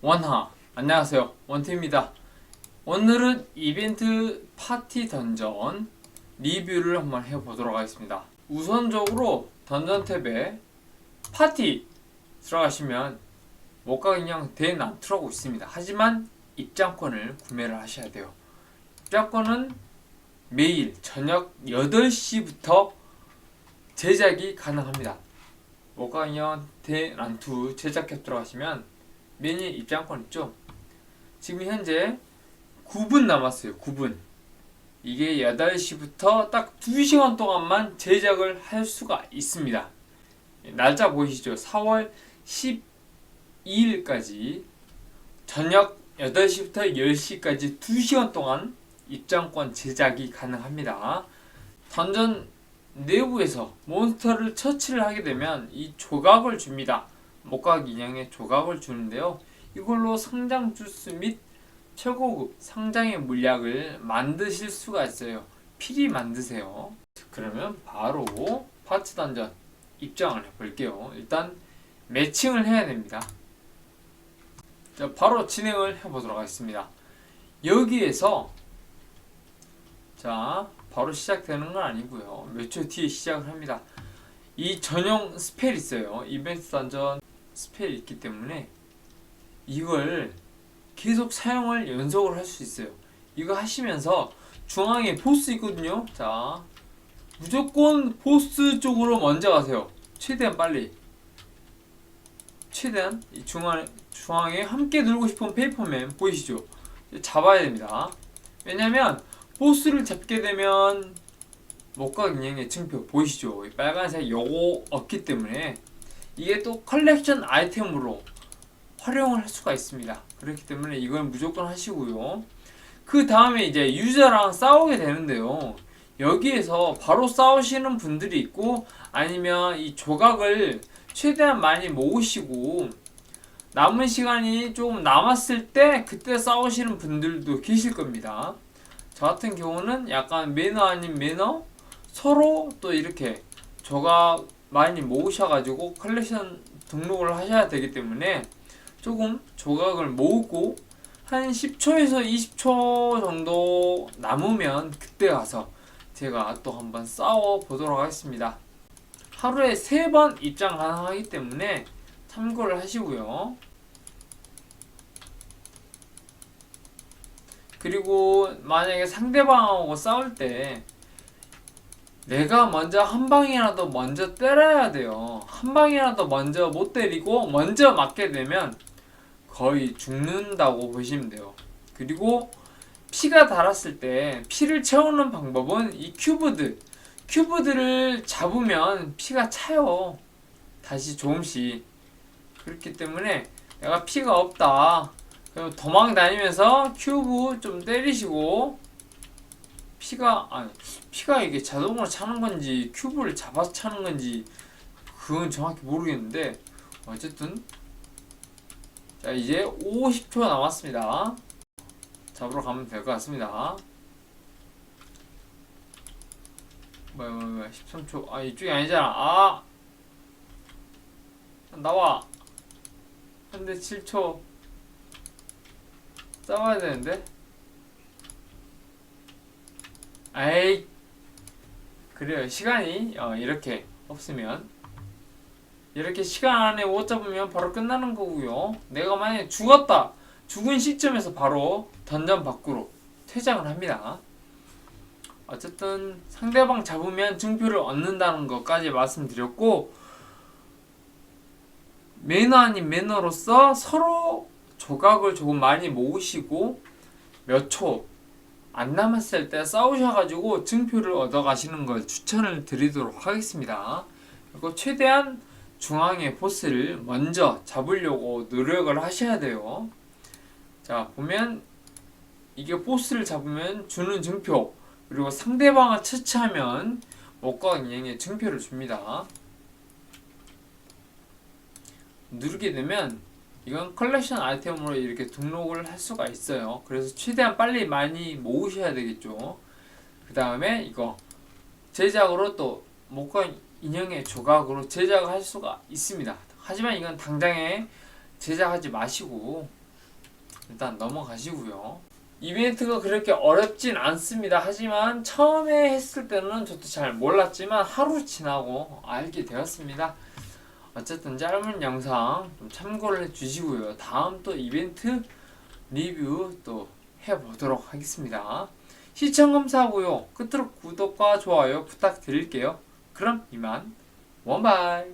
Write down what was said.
원하. 안녕하세요. 원태입니다. 오늘은 이벤트 파티 던전 리뷰를 한번 해보도록 하겠습니다. 우선적으로 던전 탭에 파티 들어가시면 목각 인형 대난투라고 있습니다. 하지만 입장권을 구매를 하셔야 돼요. 입장권은 매일 저녁 8시부터 제작이 가능합니다. 목각 인형 대난투 제작 캡 들어가시면 매니 입장권 있죠? 지금 현재 9분 남았어요. 9분. 이게 8시부터 딱 2시간 동안만 제작을 할 수가 있습니다. 날짜 보이시죠? 4월 12일까지 저녁 8시부터 10시까지 2시간 동안 입장권 제작이 가능합니다. 던전 내부에서 몬스터를 처치를 하게 되면 이 조각을 줍니다. 목각 인형의 조각을 주는데요. 이걸로 성장 주스 및 최고급 상장의 물약을 만드실 수가 있어요. 필히 만드세요. 그러면 바로 파츠 던전 입장을 해볼게요. 일단 매칭을 해야 됩니다. 자, 바로 진행을 해보도록 하겠습니다. 여기에서 자 바로 시작되는 건 아니고요. 몇 초 뒤에 시작을 합니다. 이 전용 스펠 있어요. 이벤트 던전 스펠이 있기 때문에 이걸 계속 사용을 연속으로 할 수 있어요. 이거 하시면서 중앙에 보스 있거든요. 자, 무조건 보스 쪽으로 먼저 가세요. 최대한 빨리. 최대한 이 중앙 중앙에 함께 들고 싶은 페이퍼맨 보이시죠? 잡아야 됩니다. 왜냐면 보스를 잡게 되면 목각 인형의 증표 보이시죠? 이 빨간색 요거 없기 때문에 이게 또 컬렉션 아이템으로 활용을 할 수가 있습니다. 그렇기 때문에 이건 무조건 하시고요. 그 다음에 이제 유저랑 싸우게 되는데요. 여기에서 바로 싸우시는 분들이 있고 아니면 이 조각을 최대한 많이 모으시고 남은 시간이 조금 남았을 때 그때 싸우시는 분들도 계실 겁니다. 저 같은 경우는 약간 매너 아닌 매너 서로 또 이렇게 조각 많이 모으셔가지고 컬렉션 등록을 하셔야 되기 때문에 조금 조각을 모으고 한 10초에서 20초 정도 남으면 그때 가서 제가 또 한번 싸워 보도록 하겠습니다. 하루에 3번 입장 가능하기 때문에 참고를 하시고요. 그리고 만약에 상대방하고 싸울 때 내가 먼저 한 방이라도 먼저 때려야 돼요. 한 방이라도 먼저 못 때리고 먼저 맞게 되면 거의 죽는다고 보시면 돼요. 그리고 피가 달았을 때 피를 채우는 방법은 이 큐브드 큐브들을 잡으면 피가 차요. 다시 조금씩 그렇기 때문에 내가 피가 없다. 도망 다니면서 큐브 좀 때리시고 피가 아니 피가 이게 자동으로 차는 건지 큐브를 잡아서 차는 건지 그건 정확히 모르겠는데 어쨌든 자 이제 50초 남았습니다. 잡으러 가면 될 것 같습니다. 뭐야 뭐야 뭐야 13초. 아 이쪽이 아니잖아. 아! 나와. 근데 7초. 싸워야 되는데 아이 그래요. 시간이 어, 이렇게 없으면. 이렇게 시간 안에 못 잡으면 바로 끝나는 거고요. 내가 만약에 죽었다. 죽은 시점에서 바로 던전 밖으로 퇴장을 합니다. 어쨌든 상대방 잡으면 증표를 얻는다는 것까지 말씀드렸고 매너 아닌 매너로서 서로 조각을 조금 많이 모으시고 몇초 안 남았을 때 싸우셔가지고 증표를 얻어가시는 걸 추천을 드리도록 하겠습니다. 그리고 최대한 중앙의 보스를 먼저 잡으려고 노력을 하셔야 돼요. 자, 보면 이게 보스를 잡으면 주는 증표, 그리고 상대방을 처치하면 목과 인형의 증표를 줍니다. 누르게 되면 이건 컬렉션 아이템으로 이렇게 등록을 할 수가 있어요. 그래서 최대한 빨리 많이 모으셔야 되겠죠. 그 다음에 이거 제작으로 또 목과 인형의 조각으로 제작할 수가 있습니다. 하지만 이건 당장에 제작하지 마시고 일단 넘어가시고요. 이벤트가 그렇게 어렵진 않습니다. 하지만 처음에 했을 때는 저도 잘 몰랐지만 하루 지나고 알게 되었습니다. 어쨌든 짧은 영상 좀 참고를 해주시고요. 다음 또 이벤트 리뷰 또 해보도록 하겠습니다. 시청 감사하고요. 끝으로 구독과 좋아요 부탁드릴게요. 그럼 이만 원바이